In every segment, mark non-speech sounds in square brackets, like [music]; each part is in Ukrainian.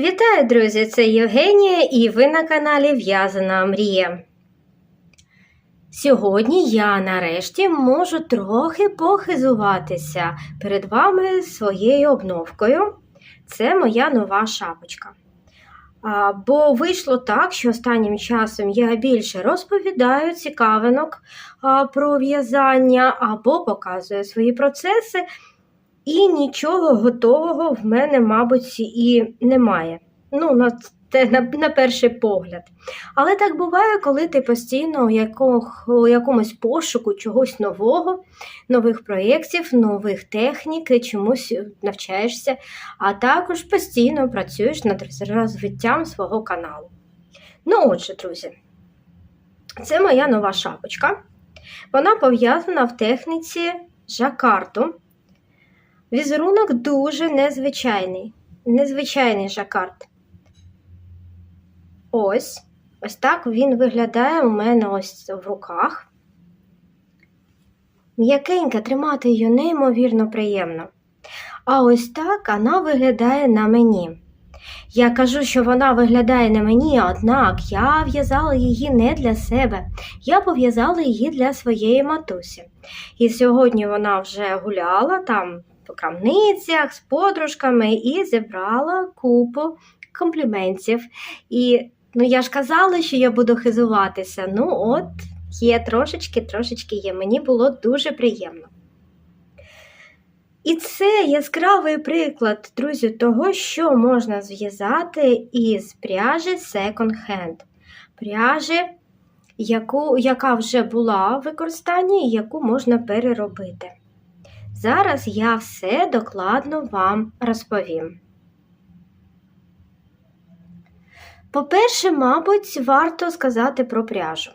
Вітаю, друзі! Це Євгенія і ви на каналі В'язана Мрія. Сьогодні я нарешті можу трохи похизуватися перед вами своєю обновкою. Це моя нова шапочка. А, Бо вийшло так, що останнім часом я більше розповідаю цікавинок а, про в'язання або показую свої процеси. І нічого готового в мене, мабуть, і немає. Ну, на, те, на, на перший погляд. Але так буває, коли ти постійно у, якох, у якомусь пошуку чогось нового, нових проєктів, нових технік, чомусь навчаєшся, а також постійно працюєш над розвиттям свого каналу. Ну, отже, друзі, це моя нова шапочка. Вона пов'язана в техніці жакарту. Візерунок дуже незвичайний. Незвичайний жакард. Ось. Ось так він виглядає у мене ось в руках. М'якенька тримати її неймовірно приємно. А ось так вона виглядає на мені. Я кажу, що вона виглядає на мені, однак я в'язала її не для себе. Я пов'язала її для своєї матусі. І сьогодні вона вже гуляла там по крамницях з подружками і зібрала купу компліментів. І ну, я ж казала, що я буду хизуватися. Ну, от, є трошечки, трошечки є. Мені було дуже приємно. І це яскравий приклад, друзі, того, що можна зв'язати із пряжі Second Hand. Пряжі, яку, яка вже була в використанні і яку можна переробити. Зараз я все докладно вам розповім. По-перше, мабуть, варто сказати про пряжу.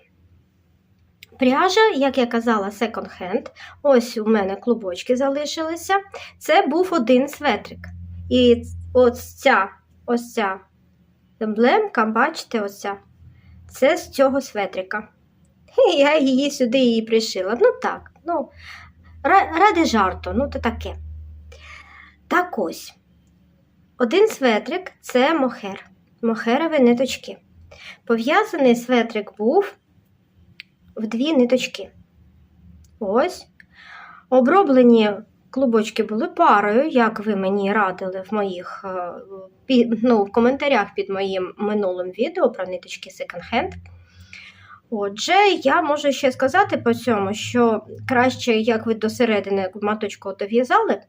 Пряжа, як я казала, hand. Ось у мене клубочки залишилися. Це був один светрик. І ось ця ось ця емблемка, бачите, ось ця, це з цього светрика. [laughs] Я її сюди її пришила. Ну так, ну, ради жарту, ну то таке. Так ось. Один светрик це мохер. Мохерові ниточки. Пов'язаний светрик був в дві ниточки. Ось. Оброблені клубочки були парою, як ви мені радили в моїх ну, в коментарях під моїм минулим відео про ниточки Hand. Отже, я можу ще сказати по цьому, що краще, як ви до середини маточку дов'язали,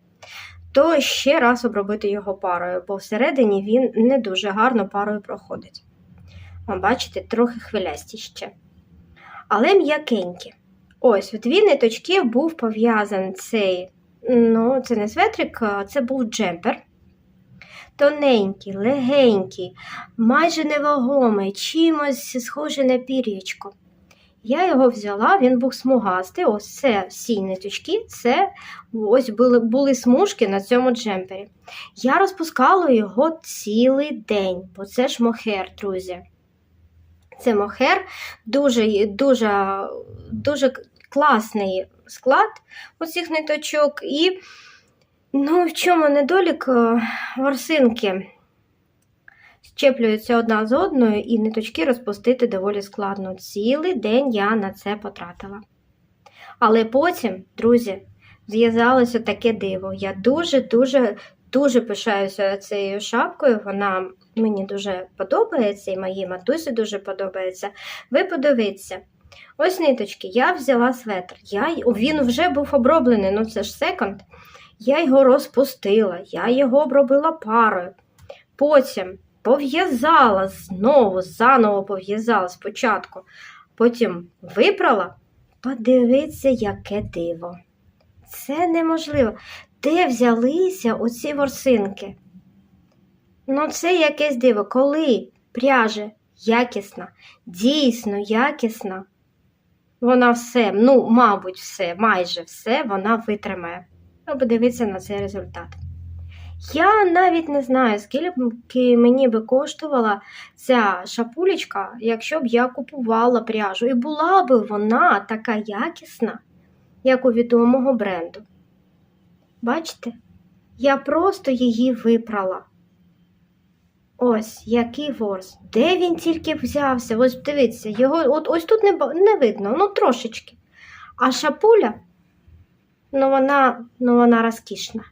то ще раз обробити його парою, бо всередині він не дуже гарно парою проходить. Бачите, трохи хвилясті ще але м'якенькі. Ось, в дві ниточки був пов'язаний цей, ну, це не светрик, це був джемпер. Тоненький, легенький, майже невагомий, чимось схожий на пір'ячко. Я його взяла, він був смугастий. Ось це всі ниточки, це ось були були смужки на цьому джемпері. Я розпускала його цілий день, бо це ж мохер, друзі. Це мохер, дуже дуже, дуже класний склад у цих ниточок. І ну, в чому недолік е, ворсинки щеплюються одна з одною, і ниточки розпустити доволі складно. Цілий день я на це потратила. Але потім, друзі, зв'язалося таке диво. Я дуже-дуже дуже пишаюся цією шапкою. Вона мені дуже подобається, і моїй матусі дуже подобається. Ви подивіться. Ось ниточки, я взяла светр. Я, Він вже був оброблений, ну це ж секонд. Я його розпустила, я його обробила парою. Потім пов'язала знову, заново пов'язала спочатку. Потім випрала. Подивіться, яке диво. Це неможливо. Де взялися оці ворсинки? Ну, це якесь диво, коли пряжа якісна, дійсно якісна, вона все, ну, мабуть, все, майже все вона витримає. Ну, подивіться на цей результат. Я навіть не знаю, скільки мені би коштувала ця шапулечка, якщо б я купувала пряжу. І була б вона така якісна, як у відомого бренду. Бачите? Я просто її випрала. Ось який ворс. Де він тільки взявся? Ось дивіться, його от ось тут не, не видно, ну трошечки. А шапуля, ну вона, ну вона розкішна.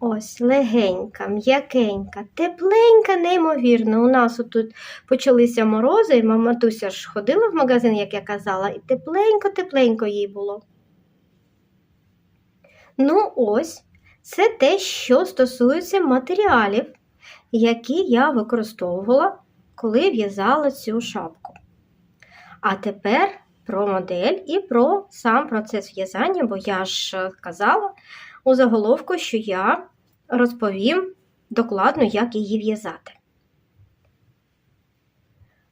Ось, легенька, м'якенька, тепленька, неймовірно. У нас тут почалися морози, і маматуся ж ходила в магазин, як я казала, і тепленько-тепленько їй було. Ну, ось, це те, що стосується матеріалів, які я використовувала, коли в'язала цю шапку. А тепер про модель і про сам процес в'язання, бо я ж е, казала у заголовку, що я розповім докладно, як її в'язати.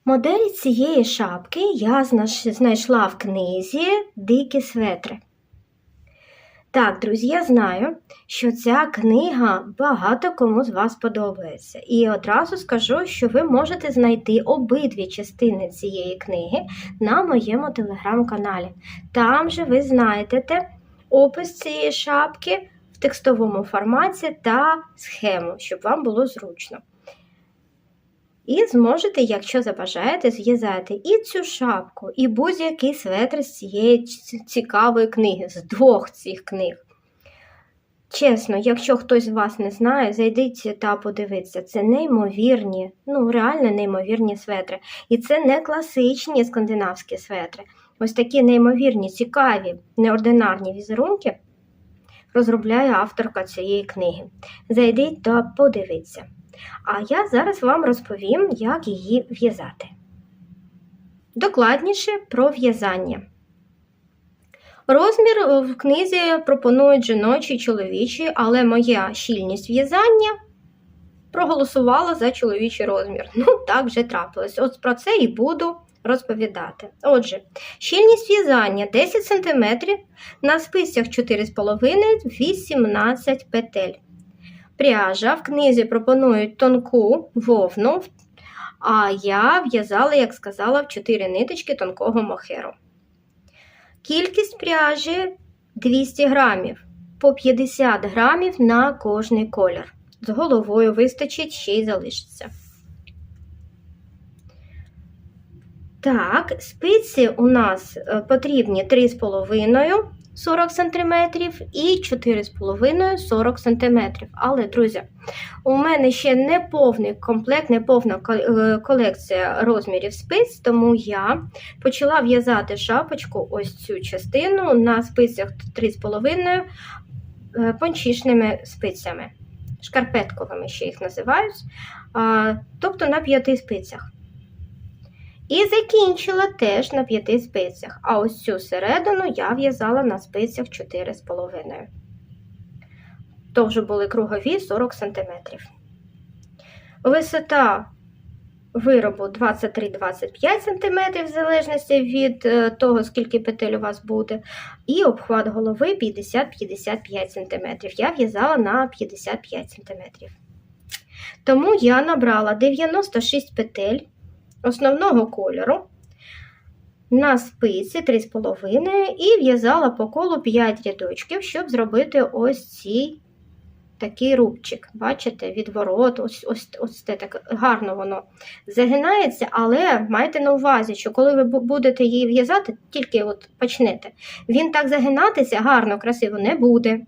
Модель цієї шапки я знайшла в книзі Дикі светри. Так, друзі, я знаю, що ця книга багато кому з вас подобається. І одразу скажу, що ви можете знайти обидві частини цієї книги на моєму телеграм-каналі. Там же ви знайдете опис цієї шапки в текстовому форматі та схему, щоб вам було зручно. І зможете, якщо забажаєте, зв'язати і цю шапку, і будь-який светр з цієї цікавої книги, з двох цих книг. Чесно, якщо хтось з вас не знає, зайдіть та подивіться. Це неймовірні, ну реально неймовірні светри. І це не класичні скандинавські светри. Ось такі неймовірні, цікаві, неординарні візерунки розробляє авторка цієї книги. Зайдіть та подивіться. А я зараз вам розповім, як її в'язати. Докладніше про в'язання. Розмір в книзі пропонують жіночий, чоловічий, але моя щільність в'язання проголосувала за чоловічий розмір. Ну, так вже трапилось. От про це і буду розповідати. Отже, щільність в'язання 10 см, на спицях 4,5 18 петель. Пряжа в книзі пропонують тонку вовну, а я в'язала, як сказала, в 4 ниточки тонкого мохеру. Кількість пряжі 200 грамів, по 50 грамів на кожний колір. З головою вистачить ще й залишиться. Так, спиці у нас е, потрібні 3,5 40 см і 4,5 40 см. Але, друзі, у мене ще не повний комплект, не повна е, колекція розмірів спиць, тому я почала в'язати шапочку, ось цю частину на спицях 3,5 е, пончішними спицями, шкарпетковими ще їх називають, тобто на п'яти спицях. І закінчила теж на п'яти спицях, а ось цю середину я в'язала на спицях 4,5. То вже були кругові 40 см. Висота виробу 23-25 см, в залежності від е, того, скільки петель у вас буде. І обхват голови 50-55 см. Я в'язала на 55 см. Тому я набрала 96 петель основного кольору на спиці 3,5 і в'язала по колу 5 рядочків, щоб зробити ось цей такий рубчик. Бачите, відворот, ось ось, ось це так гарно воно загинається, але майте на увазі, що коли ви будете її в'язати, тільки от почнете, він так загинатися гарно, красиво не буде.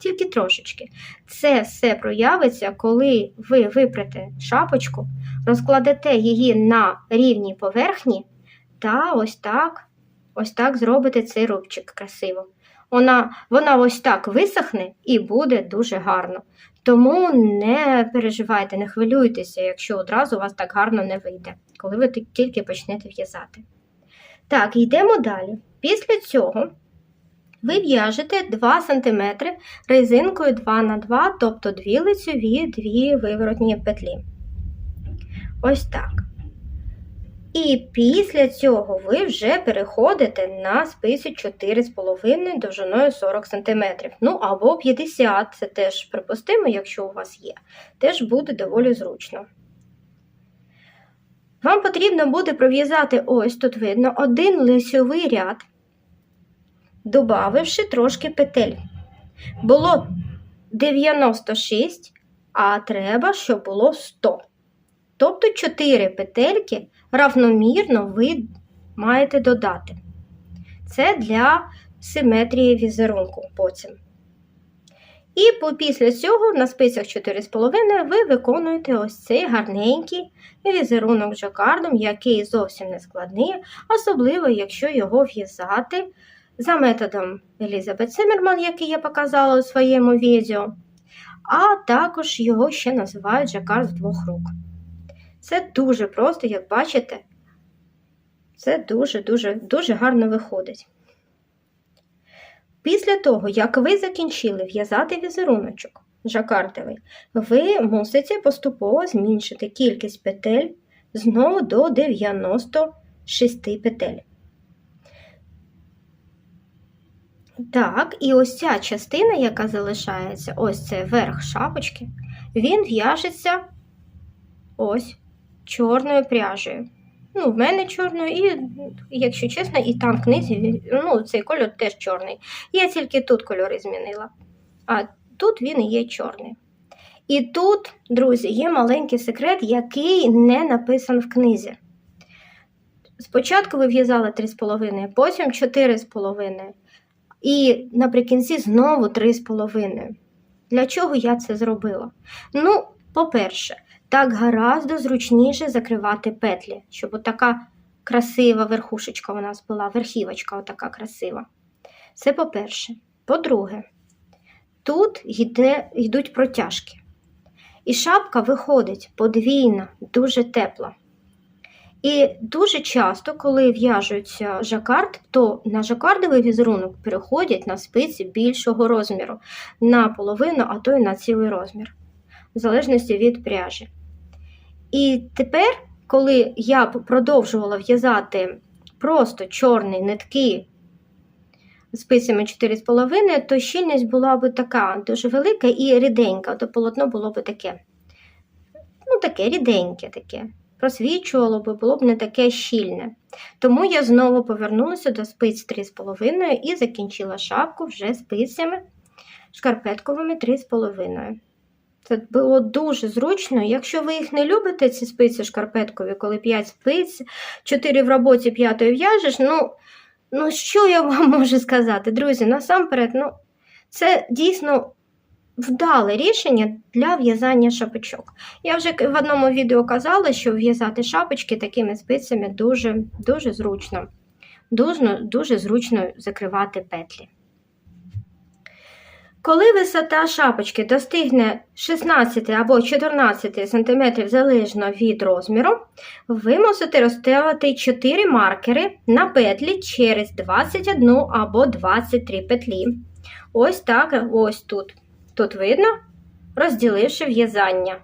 Тільки трошечки. Це все проявиться, коли ви випрете шапочку, розкладете її на рівній поверхні та ось так, ось так зробите цей рубчик красиво. Вона, вона ось так висохне і буде дуже гарно. Тому не переживайте, не хвилюйтеся, якщо одразу у вас так гарно не вийде, коли ви тільки почнете в'язати. Так, йдемо далі. Після цього ви в'яжете 2 см резинкою 2х2, тобто дві лицьові, дві виворотні петлі. Ось так. І після цього ви вже переходите на спицю 4,5 довжиною 40 см. Ну або 50 це теж припустимо, якщо у вас є. Теж буде доволі зручно. Вам потрібно буде пров'язати ось тут видно один лицьовий ряд, добавивши трошки петель. Було 96, а треба, щоб було 100. Тобто 4 петельки равномірно ви маєте додати. Це для симетрії візерунку потім. І після цього на спицях 4,5 ви виконуєте ось цей гарненький візерунок жакардом, який зовсім не складний, особливо, якщо його в'язати за методом Елізабет Симмерман, який я показала у своєму відео, а також його ще називають жакард з двох рук. Це дуже просто, як бачите, це дуже-дуже дуже гарно виходить. Після того, як ви закінчили в'язати візеруночок жакартовий, ви мусите поступово зменшити кількість петель знову до 96 петель. Так, і ось ця частина, яка залишається, ось це верх шапочки, він в'яжеться ось чорною пряжею. Ну, в мене чорною, і, якщо чесно, і там в книзі, ну, цей кольор теж чорний. Я тільки тут кольори змінила. А тут він і є чорний. І тут, друзі, є маленький секрет, який не написан в книзі. Спочатку ви в'язали 3,5, потім 4,5. І наприкінці знову 3,5. Для чого я це зробила? Ну, по-перше, так гораздо зручніше закривати петлі, щоб така красива верхушечка у нас була, верхівочка отака красива. Це по-перше. По-друге, тут йде, йдуть протяжки. І шапка виходить подвійна, дуже тепла. І дуже часто, коли в'яжуться жакард, то на жакардовий візерунок переходять на спиці більшого розміру, на половину, а то й на цілий розмір, в залежності від пряжі. І тепер, коли я продовжувала в'язати просто чорні нитки спицями 4,5, то щільність була б така дуже велика і ріденька, то полотно було б таке. Ну, таке ріденьке таке. Просвічувало б, було б не таке щільне. Тому я знову повернулася до спиць 3,5 і закінчила шапку вже спицями шкарпетковими 3,5. Це було дуже зручно. Якщо ви їх не любите, ці спиці шкарпеткові, коли 5 спиць, 4 в роботі, 5 в'яжеш, ну, ну що я вам [laughs] можу сказати, друзі, насамперед, ну, це дійсно вдале рішення для в'язання шапочок. Я вже в одному відео казала, що в'язати шапочки такими спицями дуже, дуже зручно. Дуже, дуже зручно закривати петлі. Коли висота шапочки достигне 16 або 14 см залежно від розміру, ви мусите розставити 4 маркери на петлі через 21 або 23 петлі. Ось так, ось тут. Тут видно, розділивши в'язання.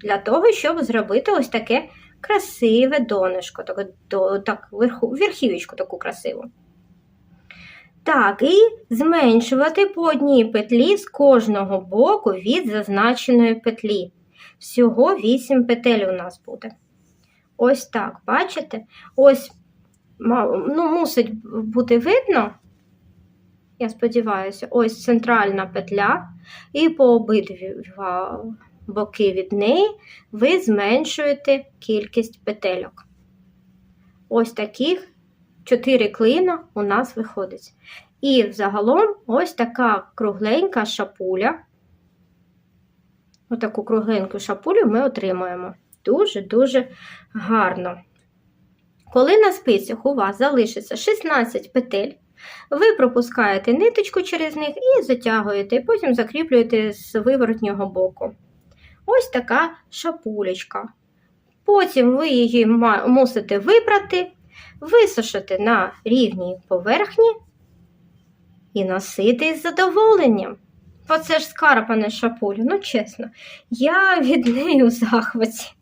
Для того, щоб зробити ось таке красиве донышко, так, так, верхівочку таку красиву. Так, і зменшувати по одній петлі з кожного боку від зазначеної петлі. Всього 8 петель у нас буде. Ось так, бачите? Ось, ну, мусить бути видно, я сподіваюся, ось центральна петля, і по обидві боки від неї ви зменшуєте кількість петельок. Ось таких 4 клина у нас виходить. І взагалом ось така кругленька шапуля. Отаку кругленьку шапулю ми отримуємо. Дуже-дуже гарно. Коли на спицях у вас залишиться 16 петель, ви пропускаєте ниточку через них і затягуєте, потім закріплюєте з виворотнього боку. Ось така шапулечка. Потім ви її мусите випрати, висушити на рівній поверхні і носити з задоволенням. Оце ж скарпане шапуля, ну чесно, я від неї у захваті.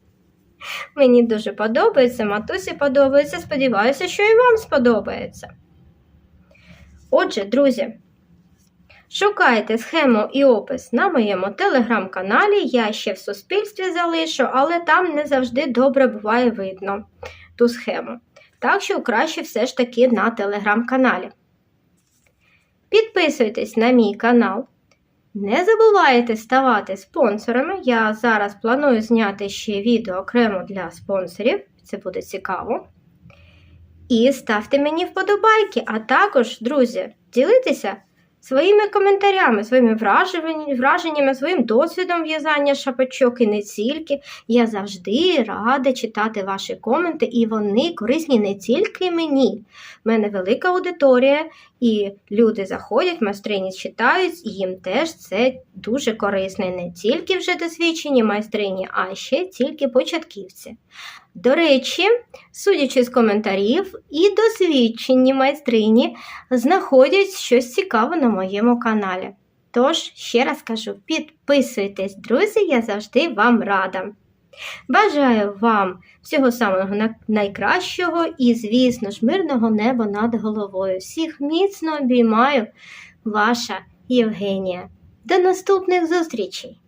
Мені дуже подобається, матусі подобається, сподіваюся, що і вам сподобається. Отже, друзі, шукайте схему і опис на моєму телеграм-каналі. Я ще в суспільстві залишу, але там не завжди добре буває видно ту схему. Так що краще все ж таки на телеграм-каналі. Підписуйтесь на мій канал, Не забувайте ставати спонсорами. Я зараз планую зняти ще відео окремо для спонсорів. Це буде цікаво. І ставте мені вподобайки, а також, друзі, ділитеся своїми коментарями, своїми враженнями, своїм досвідом в'язання шапочок і не тільки. Я завжди рада читати ваші коменти, і вони корисні не тільки мені. У мене велика аудиторія, і люди заходять, майстрині читають, і їм теж це дуже корисно. Не тільки вже досвідчені майстрині, а ще тільки початківці. До речі, судячи з коментарів, і досвідчені майстрині знаходять щось цікаве на моєму каналі. Тож, ще раз кажу, підписуйтесь, друзі, я завжди вам рада. Бажаю вам всього самого найкращого і, звісно ж, мирного неба над головою. Всіх міцно обіймаю, ваша Євгенія. До наступних зустрічей!